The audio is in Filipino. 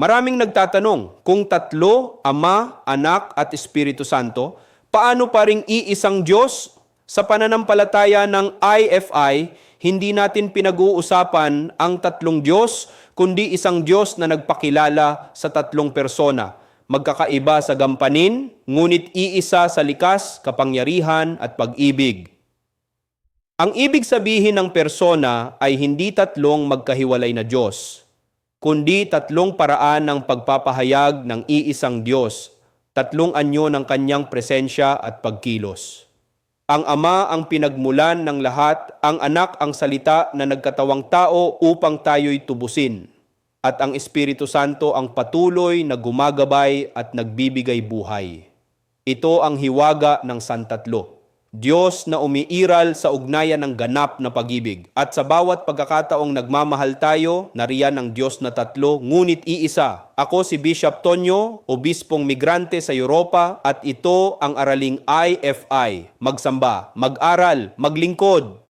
Maraming nagtatanong, kung tatlo, Ama, Anak at Espiritu Santo, paano pa ring iisang Diyos? Sa pananampalataya ng IFI, hindi natin pinag-uusapan ang tatlong Diyos, kundi isang Diyos na nagpakilala sa tatlong persona. Magkakaiba sa gampanin, ngunit iisa sa likas, kapangyarihan at pag-ibig. Ang ibig sabihin ng persona ay hindi tatlong magkahiwalay na Diyos, kundi tatlong paraan ng pagpapahayag ng iisang Diyos, tatlong anyo ng kanyang presensya at pagkilos. Ang Ama ang pinagmulan ng lahat, ang Anak ang salita na nagkatawang tao upang tayo'y tubusin, at ang Espiritu Santo ang patuloy na gumagabay at nagbibigay buhay. Ito ang hiwaga ng Santatlo. Diyos na umiiral sa ugnayan ng ganap na pag-ibig. At sa bawat pagkakataong nagmamahal tayo, nariyan ang Diyos na tatlo, ngunit iisa. Ako si Bishop Tonyo, obispong migrante sa Europa, at ito ang araling IFI. Magsamba, mag-aral, maglingkod,